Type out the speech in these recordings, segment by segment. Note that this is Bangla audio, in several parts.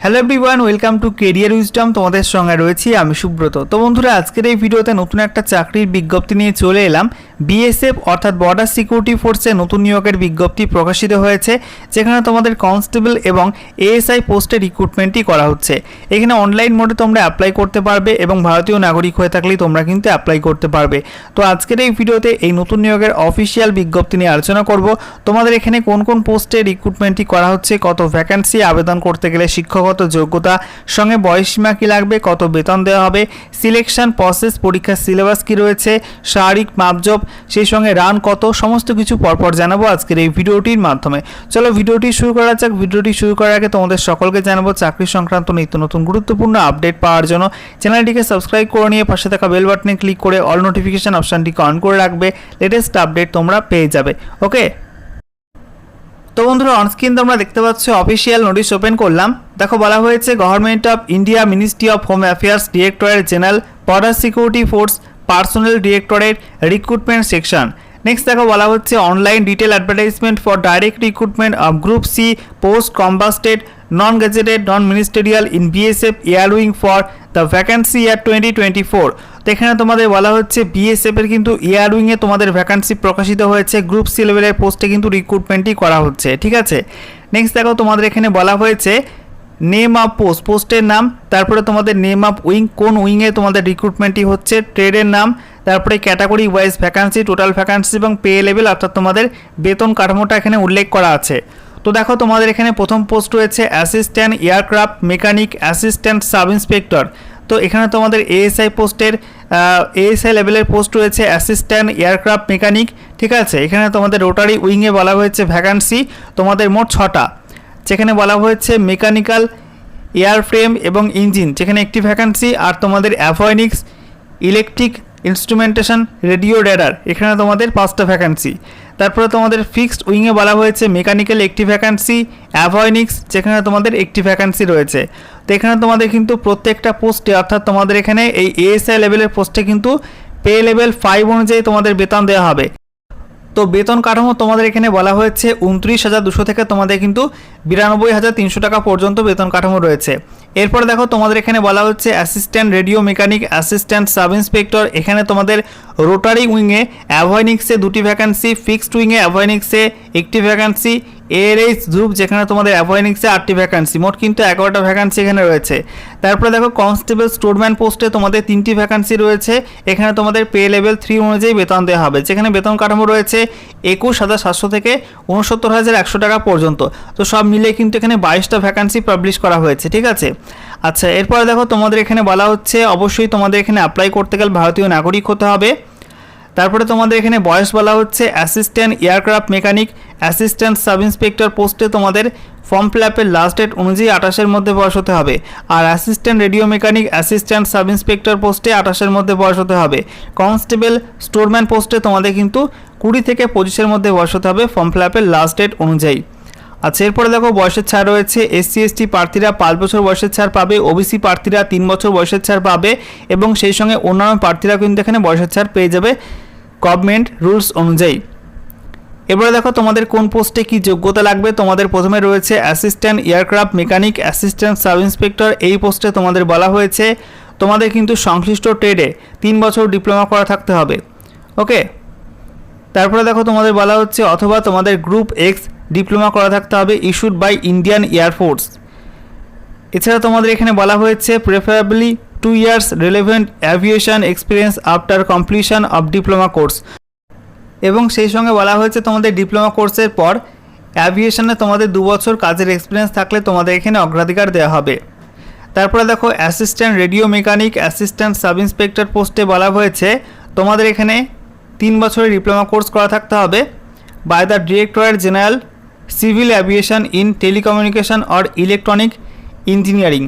Hello everyone welcome to career wisdom তোমাদের সঙ্গে রয়েছি আমি সুব্রত। তো বন্ধুরা, আজকের এই ভিডিওতে নতুন একটা চাকরির বিজ্ঞপ্তি নিয়ে চলে এলাম। বিএসএফ অর্থাৎ বর্ডার সিকিউরিটি ফোর্সে নতুন নিয়োগের বিজ্ঞপ্তি প্রকাশিত হয়েছে, যেখানে তোমাদের কনস্টেবল এবং এএসআই পোস্টে রিক্রুটমেন্টই করা হচ্ছে। এখানে অনলাইন মোডে তোমরা অ্যাপ্লাই করতে পারবে এবং ভারতীয় নাগরিক হয়ে থাকলেই তোমরা কিন্তু অ্যাপ্লাই করতে পারবে। তো আজকের এই ভিডিওতে এই নতুন নিয়োগের অফিসিয়াল বিজ্ঞপ্তি নিয়ে আলোচনা করব। তোমাদের এখানে কোন কোন পোস্টে রিক্রুটমেন্টটি করা হচ্ছে, কত ভ্যাকান্সি আবেদন করতে গেলে শিক্ষকগত যোগ্যতা, সঙ্গে বয়সসীমা কী লাগবে, কত বেতন দেওয়া হবে সিলেকশন প্রসেস পরীক্ষার সিলেবাস কী রয়েছে, শারীরিক মাপজব সেই সঙ্গে রান কত, সমস্ত কিছু পরপর জানাব আজকের এই ভিডিওটির মাধ্যমে। চলো ভিডিওটি শুরু করা যাক। ভিডিওটি শুরু করার আগে তোমাদের সকলকে জানাব, চাকরি সংক্রান্ত নিত্য নতুন গুরুত্বপূর্ণ আপডেট পাওয়ার জন্য চ্যানেলটিকে সাবস্ক্রাইব করে নিয়ে পাশে থাকা বেল বাটনে ক্লিক করে অল নোটিফিকেশন অপশানটিকে অন করে রাখবে। লেটেস্ট আপডেট তোমরা পেয়ে যাবে। ওকে তো বন্ধুরা অনস্ক্রিন তোমরা দেখতে পাচ্ছ অফিসিয়াল নোটিশ ওপেন করলাম। দেখো, বলা হয়েছে government of India ministry of home affairs directorate general border security force personal directorate recruitment section next দেখো, বলা হচ্ছে online detail advertisement for direct recruitment of group C post combatised non gazetted non ministerial in BSF air wing for the vacancy year twenty twenty four তো এখানে তোমাদের বলা হচ্ছে বিএসএফ এর কিন্তু এয়ারউইংয়ে তোমাদের ভ্যাকান্সি প্রকাশিত হয়েছে। গ্রুপ সি লেভেলের পোস্টে কিন্তু রিক্রুটমেন্টই করা হচ্ছে। ঠিক আছে? নেক্সট দেখো, তোমাদের এখানে বলা হয়েছে নেম অফ পোস্ট পোস্টের নাম, তারপরে তোমাদের নেম অফ উইং, কোন উইংয়ে তোমাদের রিক্রুটমেন্টই হচ্ছে। ট্রেডের নাম, তারপরে category wise vacancy total vacancy এবং পে লেভেল অর্থাৎ তোমাদের বেতন কাঠামোটা এখানে উল্লেখ করা আছে। তো দেখো, তোমাদের এখানে প্রথম পোস্ট রয়েছে assistant aircraft mechanic assistant sub inspector তো এখানে তোমাদের এএসআই পোস্টের এএসআই লেভেলের পোস্ট রয়েছে অ্যাসিস্ট্যান্ট এয়ারক্রাফট মেকানিক ঠিক আছে? এখানে তোমাদের রোটারি উইংয়ে বলা হয়েছে ভ্যাকান্সি তোমাদের মোট ছটা। যেখানে বলা হয়েছে মেকানিক্যাল এয়ার ফ্রেম এবং ইঞ্জিন যেখানে একটি ভ্যাকান্সি আর তোমাদের avionics electric instrumentation radio radar এখানে তোমাদের পাঁচটা ভ্যাকান্সি তারপরে তোমাদের ফিক্সড উইংয়ে বলা হয়েছে মেকানিক্যাল একটি ভ্যাকান্সি অ্যাভয়নিক্স যেখানে তোমাদের একটি ভ্যাকান্সি রয়েছে। তো এখানে তোমাদের কিন্তু প্রত্যেকটা পোস্টে অর্থাৎ তোমাদের এখানে এই এএসআই লেভেলের পোস্টে কিন্তু পে লেভেল ফাইভ অনুযায়ী তোমাদের বেতন দেওয়া হবে। তো বেতন কাঠামো তোমাদের এখানে বলা হয়েছে উনত্রিশ হাজার দুশো থেকে তোমাদের কিন্তু বিরানব্বই হাজার তিনশো টাকা পর্যন্ত বেতন কাঠামো রয়েছে। এরপর দেখো তোমাদের এখানে বলা হচ্ছে assistant radio mechanic, assistant sub inspector, এখানে তোমাদের রোটারি উইংয়ে অ্যাভয়নিক্সে দুটি ভ্যাকান্সি ফিক্সড উইংয়ে অ্যাভয়নিক্সে একটি ভ্যাকান্সি এআরএইচ গ্রুপ যেখানে তোমাদের অ্যাভয়নিক্সে আটটি ভ্যাকান্সি মোট কিন্তু এগারোটা ভ্যাকান্সি এখানে রয়েছে। তারপরে দেখো কনস্টেবল স্টোরম্যান পোস্টে তোমাদের তিনটি ভ্যাকান্সি রয়েছে। এখানে তোমাদের পে লেভেল থ্রি অনুযায়ী বেতন দেওয়া হবে। যেখানে বেতন কাঠামো রয়েছে একুশ হাজার সাতশো থেকে উনসত্তর হাজার একশো টাকা পর্যন্ত। তো সব মিলে কিন্তু এখানে বাইশটা ভ্যাকান্সি পাবলিশ করা হয়েছে, ঠিক আছে? আচ্ছা এরপরে দেখো, তোমাদের এখানে বলা হচ্ছে, অবশ্যই তোমাদের এখানে অ্যাপ্লাই করতে গেলে ভারতীয় নাগরিক হতে হবে। তারপরে তোমাদের এখানে বয়স বলা হচ্ছে assistant aircraft mechanic assistant sub inspector পোস্টে তোমাদের ফর্ম ফিল আপের লাস্ট ডেট অনুযায়ী আঠাশের মধ্যে বয়স হতে হবে। আর assistant radio mechanic assistant sub inspector পোস্টে আঠাশের মধ্যে বয়স হতে হবে। কনস্টেবল স্টোরম্যান পোস্টে তোমাদের কিন্তু কুড়ি থেকে পঁচিশের মধ্যে বয়স হতে হবে ফর্ম ফিল আপের লাস্ট ডেট অনুযায়ী। আচ্ছা এরপরে দেখো বয়সের ছাড় রয়েছে। এসসি এসটি প্রার্থীরা পাঁচ বছর বয়সের ছাড় পাবে ওবিসি প্রার্থীরা তিন বছর বয়সের ছাড় পাবে এবং সেই সঙ্গে অন্যান্য প্রার্থীরা কিন্তু এখানে বয়সের ছাড় পেয়ে যাবে। গভর্নমেন্ট রুলস অনুযায়ী। এবারে দেখো তোমাদের কোন পোস্টে কি যোগ্যতা লাগবে? তোমাদের প্রথমে রয়েছে assistant aircraft mechanic assistant sub inspector এই পোস্টে তোমাদের বলা হয়েছে। তোমাদের কিন্তু সংশ্লিষ্ট ট্রেডে তিন বছর ডিপ্লোমা করা থাকতে হবে। ওকে তারপরে দেখো তোমাদের বলা হচ্ছে অথবা তোমাদের গ্রুপ এক্স ডিপ্লোমা করা থাকতে হবে ইস্যুড বাই ইন্ডিয়ান এয়ারফোর্স এছাড়া তোমাদের এখানে বলা হয়েছে preferably two years relevant aviation experience after completion of diploma course এবং সেই সঙ্গে বলা হয়েছে, তোমাদের ডিপ্লোমা কোর্সের পর অ্যাভিয়েশনে তোমাদের দু বছর কাজের এক্সপিরিয়েন্স থাকলে তোমাদের এখানে অগ্রাধিকার দেওয়া হবে। তারপরে দেখো assistant radio mechanic assistant sub inspector পোস্টে বলা হয়েছে, তোমাদের এখানে তিন বছরের ডিপ্লোমা কোর্স করা থাকতে হবে by the directorate general civil aviation in telecommunication or electronic engineering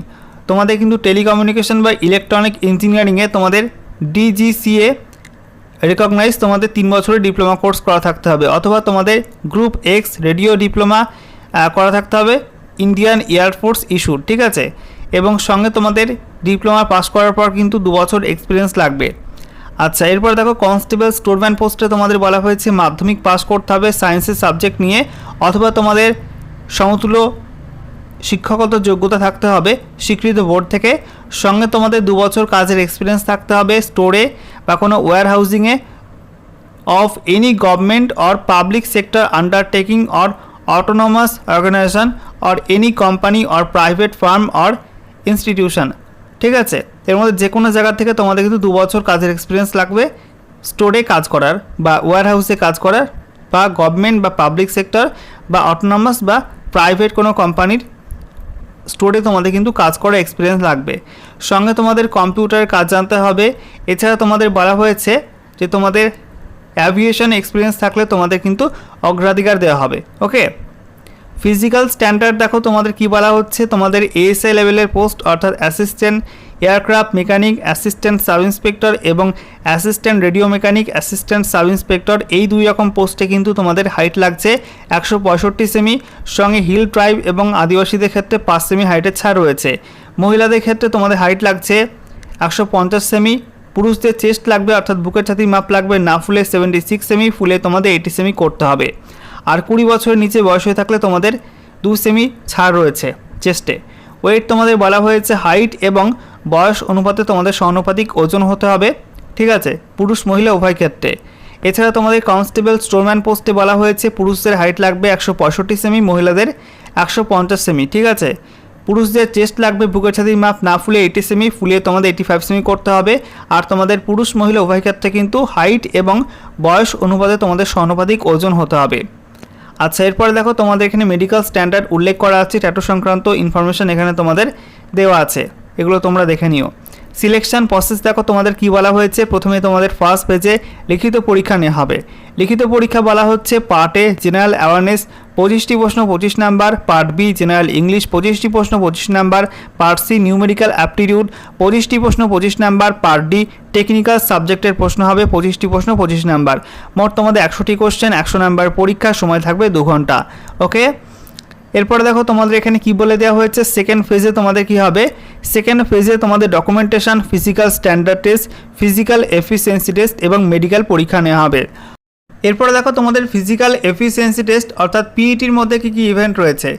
তোমাদের কিন্তু টেলিকমিউনিকেশন বা ইলেকট্রনিক ইঞ্জিনিয়ারিংয়ে তোমাদের ডিজিসিএ রেকগনাইজ তোমাদের তিন বছরের ডিপ্লোমা কোর্স করা থাকতে হবে, অথবা তোমাদের গ্রুপ এক্স রেডিও ডিপ্লোমা করা থাকতে হবে ইন্ডিয়ান এয়ারফোর্স ইস্যুর ঠিক আছে? এবং সঙ্গে তোমাদের ডিপ্লোমা পাস করার পর কিন্তু দু বছর এক্সপিরিয়েন্স লাগবে। আচ্ছা এরপর দেখো কনস্টেবল স্টোরম্যান পোস্টে তোমাদের বলা হয়েছে মাধ্যমিক পাস করতে হবে সায়েন্সের সাবজেক্ট নিয়ে, অথবা তোমাদের সমতুল্য শিক্ষাগত যোগ্যতা থাকতে হবে, স্বীকৃত বোর্ড থেকে। সঙ্গে তোমাদের দু বছর কাজের এক্সপিরিয়েন্স থাকতে হবে স্টোরে বা কোনো wire হাউজিংয়ে of any government or public sector undertaking or autonomous organization or any company or private firm or institution ঠিক আছে? এর মধ্যে যে কোনো জায়গা থেকে তোমাদের কিন্তু দু বছর কাজের এক্সপিরিয়েন্স লাগবে। স্টোরে কাজ করার বা ওয়্যার হাউসে কাজ করার বা গভর্নমেন্ট বা পাবলিক সেক্টর বা অটোনমাস বা প্রাইভেট কোনো কোম্পানির স্টোরে তোমাদের কিন্তু কাজ করার এক্সপিরিয়েন্স লাগবে। সঙ্গে তোমাদের কম্পিউটারের কাজ জানতে হবে। এছাড়া তোমাদের বলা হয়েছে যে তোমাদের অ্যাভিয়েশন এক্সপিরিয়েন্স থাকলে তোমাদের কিন্তু অগ্রাধিকার দেওয়া হবে। ওকে ফিজিক্যাল স্ট্যান্ডার্ড দেখো, তোমাদের কি বলা হচ্ছে? তোমাদের এএসআই লেভেলের পোস্ট অর্থাৎ assistant aircraft mechanic assistant sub inspector এবং assistant radio mechanic assistant sub inspector এই দুই রকম পোস্টে কিন্তু তোমাদের হাইট লাগছে একশো পঁয়ষট্টি সেমি সঙ্গে হিল ট্রাইব এবং আদিবাসীদের ক্ষেত্রে পাঁচ সেমি হাইটের ছাড় রয়েছে। মহিলাদের ক্ষেত্রে তোমাদের হাইট লাগছে একশো পঞ্চাশ সেমি পুরুষদের চেস্ট লাগবে, অর্থাৎ বুকের ছাতির মাপ লাগবে না ফুলে সেভেন্টি সিক্স সেমি ফুলে তোমাদের এইটি সেমি করতে হবে। আর কুড়ি বছরের নিচে বয়স হয়ে থাকলে তোমাদের দু সেমি ছাড় রয়েছে চেস্টে। ওয়েট তোমাদের বলা হয়েছে হাইট এবং বয়স অনুপাতে তোমাদের সমানুপাতিক ওজন হতে হবে, ঠিক আছে? পুরুষ, মহিলা, উভয় ক্ষেত্রে। এছাড়া তোমাদের কনস্টেবল স্টোরম্যান পোস্টে বলা হয়েছে পুরুষদের হাইট লাগবে একশো পঁয়ষট্টি সেমি, মহিলাদের একশো পঞ্চাশ সেমি, ঠিক আছে? পুরুষদের চেস্ট লাগবে বুকের ছাতির মাপ না ফুলে এইটি সেমি, ফুলিয়ে তোমাদের এইটি ফাইভ সেমি করতে হবে। আর তোমাদের পুরুষ, মহিলা, উভয় ক্ষেত্রে কিন্তু হাইট এবং বয়স অনুপাতে তোমাদের সমানুপাতিক ওজন হতে হবে। আচ্ছা এরপরে দেখো তোমাদের এখানে মেডিকেল স্ট্যান্ডার্ড উল্লেখ করা আছে ট্যাটু সংক্রান্ত ইনফরমেশন এখানে তোমাদের দেওয়া আছে। এগুলো তোমরা দেখে নিও। সিলেকশন প্রসেস দেখো তোমাদের কি বলা হয়েছে? প্রথমে তোমাদের ফার্স্ট পেজে লিখিত পরীক্ষা নেওয়া হবে। লিখিত পরীক্ষা বলা হচ্ছে পার্ট এ জেনারেল অ্যাওয়ারনেস পঁচিশটি প্রশ্ন, পঁচিশ number part B general English পঁচিশটি প্রশ্ন, পঁচিশ number part C numerical aptitude পঁচিশটি প্রশ্ন, পঁচিশ নাম্বার পার্ট ডি টেকনিক্যাল সাবজেক্টের প্রশ্ন হবে, পঁচিশটি প্রশ্ন, পঁচিশ নাম্বার। মোট তোমাদের একশোটি কোশ্চেন একশো নাম্বার পরীক্ষার সময় থাকবে দু ঘণ্টা। ওকে এরপরে দেখো তোমাদের এখানে কি বলে দেওয়া হয়েছে? সেকেন্ড ফেজে তোমাদের কি হবে? সেকেন্ড ফেজে তোমাদের documentation physical standard test physical efficiency test এবং মেডিকেল পরীক্ষা নেওয়া হবে। এরপরে দেখো তোমাদের ফিজিক্যাল এফিসিয়েন্সি টেস্ট অর্থাৎ পিইটির মধ্যে কী কী ইভেন্ট রয়েছে?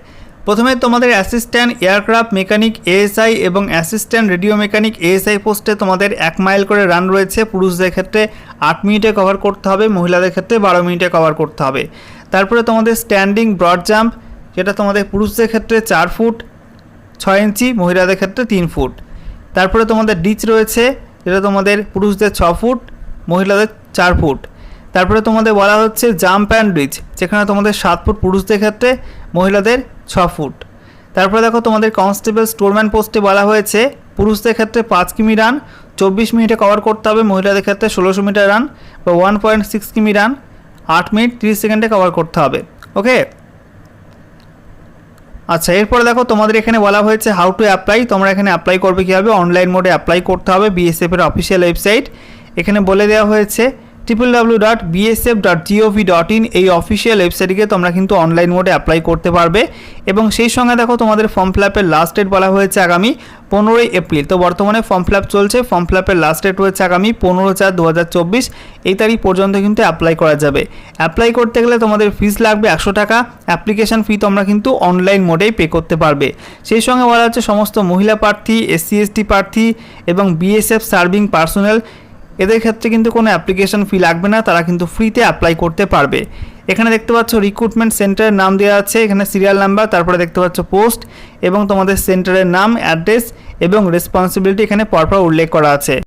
প্রথমে তোমাদের অ্যাসিস্ট্যান্ট এয়ারক্রাফট মেকানিক এএসআই এবং অ্যাসিস্ট্যান্ট রেডিও মেকানিক এএসআই পোস্টে তোমাদের এক মাইল করে রান রয়েছে। পুরুষদের ক্ষেত্রে আট মিনিটে কভার করতে হবে, মহিলাদের ক্ষেত্রে বারো মিনিটে কভার করতে হবে। তারপরে তোমাদের স্ট্যান্ডিং ব্রড জাম্প যেটা তোমাদের পুরুষদের ক্ষেত্রে চার ফুট, ছয় ইঞ্চি, মহিলাদের ক্ষেত্রে তিন ফুট। তারপরে তোমাদের ডিচ রয়েছে, যেটা তোমাদের পুরুষদের ছ ফুট, মহিলাদের চার ফুট। তারপরে তোমাদের বলা হচ্ছে জাম্প অ্যান্ড রিচ, যেখানে তোমাদের সাত ফুট পুরুষদের ক্ষেত্রে মহিলাদের ছ ফুট। তারপরে দেখো তোমাদের কনস্টেবল স্টোরম্যান পোস্টে বলা হয়েছে, পুরুষদের ক্ষেত্রে পাঁচ কিমি রান, চব্বিশ মিনিটে কভার করতে হবে, মহিলাদের ক্ষেত্রে ষোলোশো মিটার রান বা ওয়ান পয়েন্ট সিক্স কিমি রান, আট মিনিট তিরিশ সেকেন্ডে কভার করতে হবে। ওকে? আচ্ছা এরপরে দেখো, তোমাদের এখানে বলা হয়েছে হাউ টু অ্যাপ্লাই তোমরা এখানে অ্যাপ্লাই করবে কীভাবে? অনলাইন মোডে অ্যাপ্লাই করতে হবে বিএসএফের অফিসিয়াল ওয়েবসাইট এখানে বলে দেওয়া হয়েছে triple W dot BSF dot GOV dot in এই অফিসিয়াল ওয়েবসাইটকে তোমরা কিন্তু অনলাইন মোডে অ্যাপ্লাই করতে পারবে। এবং সেই সঙ্গে দেখো, তোমাদের ফর্ম ফিল আপের লাস্ট ডেট বলা হয়েছে আগামী। পনেরোই এপ্রিল। তো বর্তমানে ফর্ম ফিল চলছে। ফর্ম ফিল লাস্ট ডেট রয়েছে আগামী পনেরো চার দু এই তারিখ পর্যন্ত কিন্তু অ্যাপ্লাই করা যাবে। অ্যাপ্লাই করতে গেলে তোমাদের ফিস লাগবে একশো টাকা। অ্যাপ্লিকেশন ফি তোমরা কিন্তু অনলাইন মোডেই পে করতে পারবে। সেই সঙ্গে বলা হচ্ছে সমস্ত মহিলা প্রার্থী এসসি এসটি প্রার্থী এবং বিএসএফ সার্ভিং পার্সোনাল এদের ক্ষেত্রে কিন্তু কোনো অ্যাপ্লিকেশন ফি লাগবে না, তারা কিন্তু ফ্রিতে অ্যাপ্লাই করতে পারবে। এখানে দেখতে পাচ্ছ রিক্রুটমেন্ট সেন্টারের নাম দেওয়া আছে, এখানে সিরিয়াল নাম্বার তারপরে দেখতে পাচ্ছ পোস্ট এবং তোমাদের সেন্টারের নাম অ্যাড্রেস এবং রেসপন্সিবিলিটি এখানে পরপর উল্লেখ করা আছে।